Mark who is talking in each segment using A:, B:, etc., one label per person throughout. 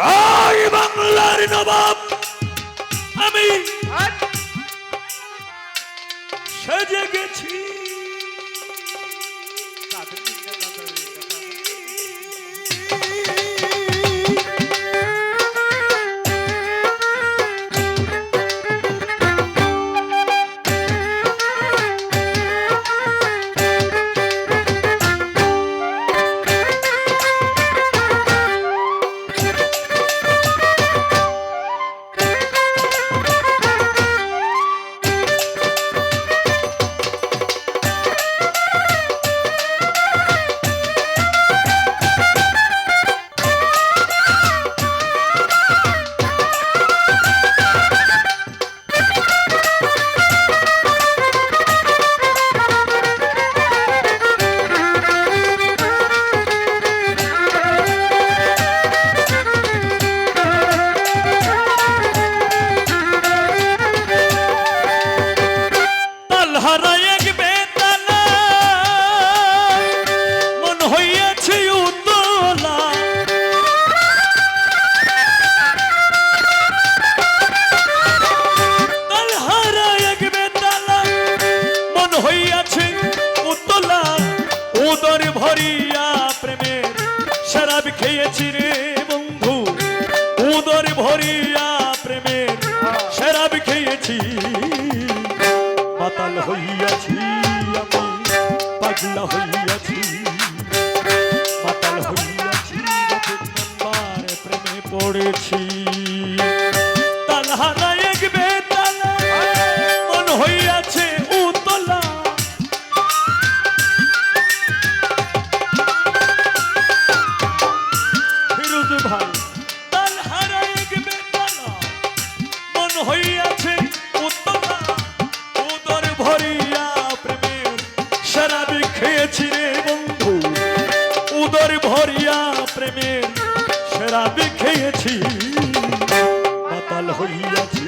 A: I বাংলার নবাব আমি সেজে গেছি। খেয়েছি রে বন্ধু। উদর ভরিয়া প্রেমের শরাব খেয়েছি পাতাল হইয়াছি আমি, পাগলা হইয়াছি। পাতাল হইয়াছি প্রেমে পড়েছি। হইয়াছে উত্তলা উদর ভরিয়া প্রেমের শরাবি খেয়েছি রে বন্ধু। উদর ভরিয়া প্রেমের শরাবি খেয়েছি। মাতাল হইয়াছি,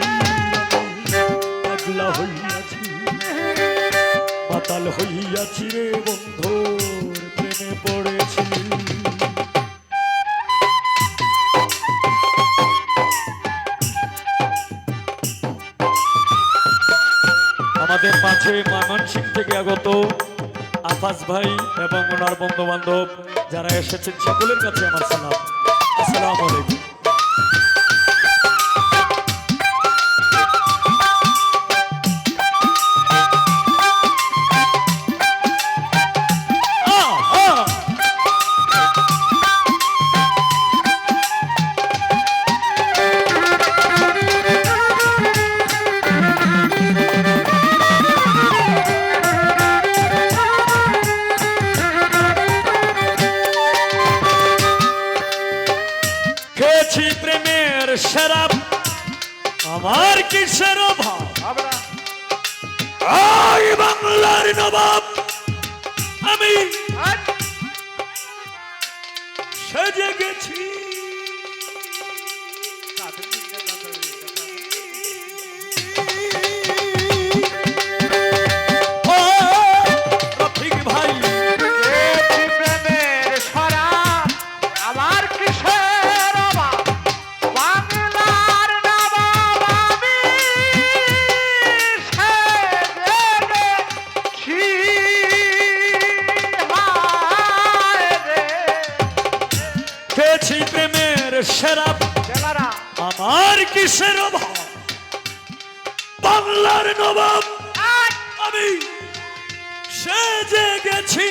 A: পাগলা হইয়াছি মাতাল হইয়াছি রে বন্ধুর প্রেমে পড়েছি। মাঝে ময়মনসিং থেকে আগত আফাজ ভাই এবং ওনার বন্ধু বান্ধব যারা এসেছেন সকলের কাছে আমার সালাম। আমি সেজে গেছি।
B: কিসের অভাব বাংলার নবাব আমি
A: সে যে গেছি।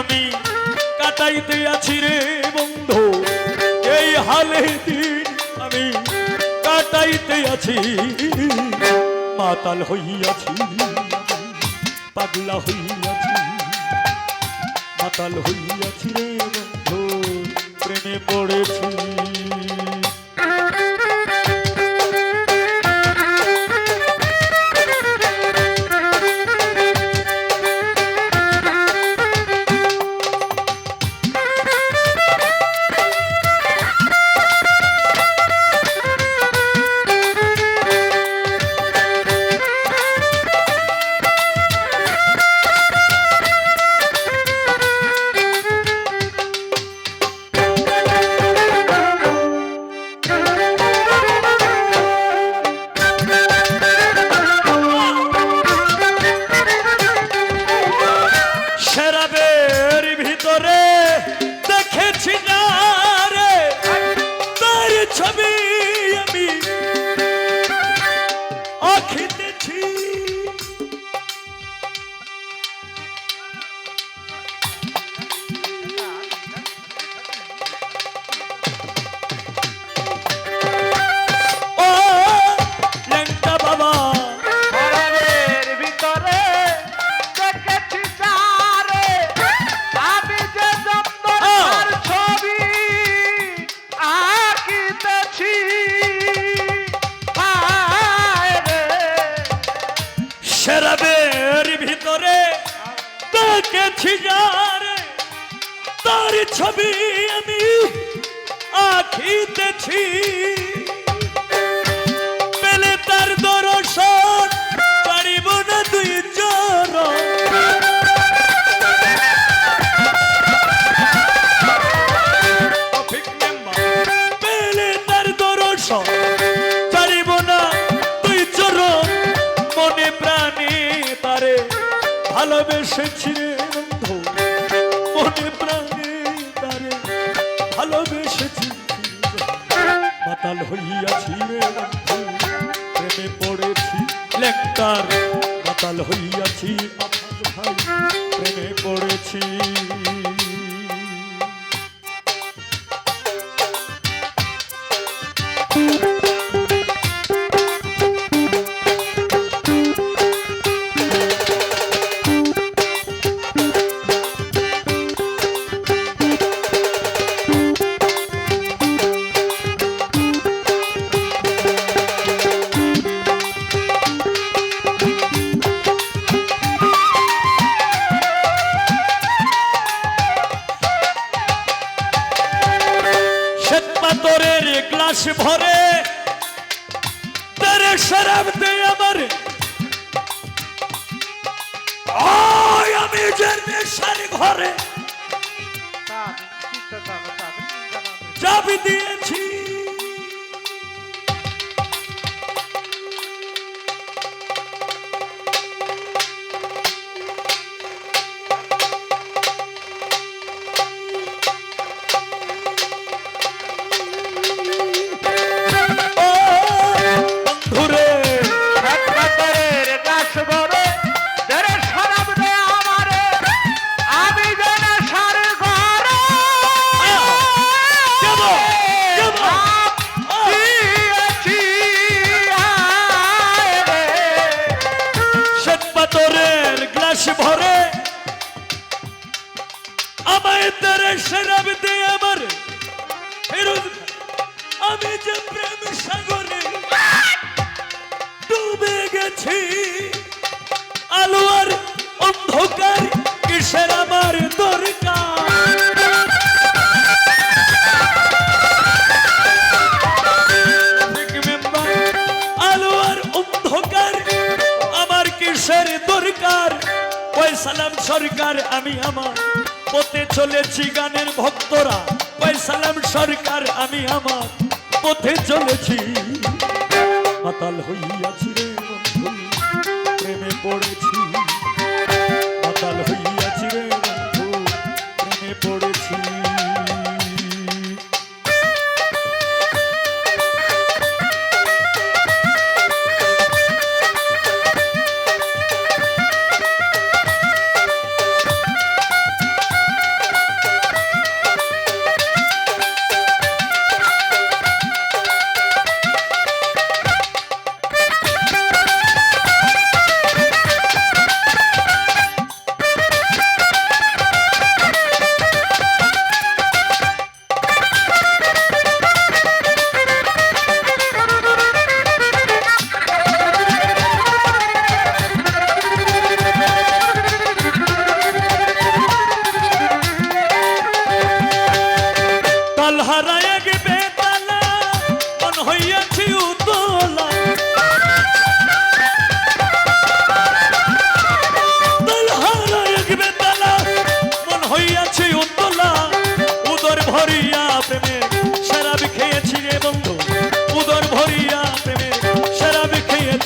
A: আমি কাটাইতে আছি রে বন্ধু। এই হালে দিন আমি কাটাইতে আছি। মাতাল হইয়াছি, পাগলা হইয়াছি। মাতাল হইয়াছি রে বন্ধু, প্রেমে পড়েছি। ছবি আমি আখিতেছি পেলে তার দর্শন, পারিব না দুই মেম্বার, পেলে তার দর্শন, পারিব না তুই চরণ। মনে প্রাণে তারে ভালোবেসেছি। ভালোবেসেছি। মাতাল হইয়াছি প্রেমে পড়েছি। লেকটার মাতাল হইয়াছি আফাজ ভাই প্রেমে পড়েছি। গ্লাস ভরে তারে শরাব দে আমার। ওই আমি জন্মেশ্বর ঘরে। চাবি দিয়েছি আমায় তারে শরাব দে আমার ফেরত আমি যে প্রেম সাগরে ডুবে গেছি আলো অন্ধকার কিসের আমার দরকার? আমার কিসের দরকার? ওই সালাম সরকার, আমি আমার পথে চলেছি গানের ভক্তরা। পয়সালাম সালাম সরকার, আমি আমার পথে চলেছি। পাতাল হইয়াছি রে প্রেমে পড়েছি।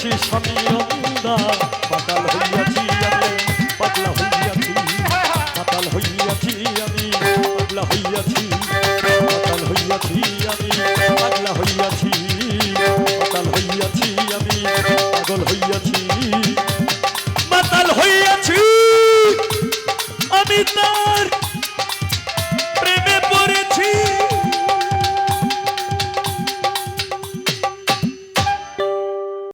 A: খেয়েছি স্বামী অন্দা পাতাল হইয়াছি আমি পাতলা হইয়াছি পাতাল হইয়াছি আমি পাতলা হইয়াছি হইয়াছি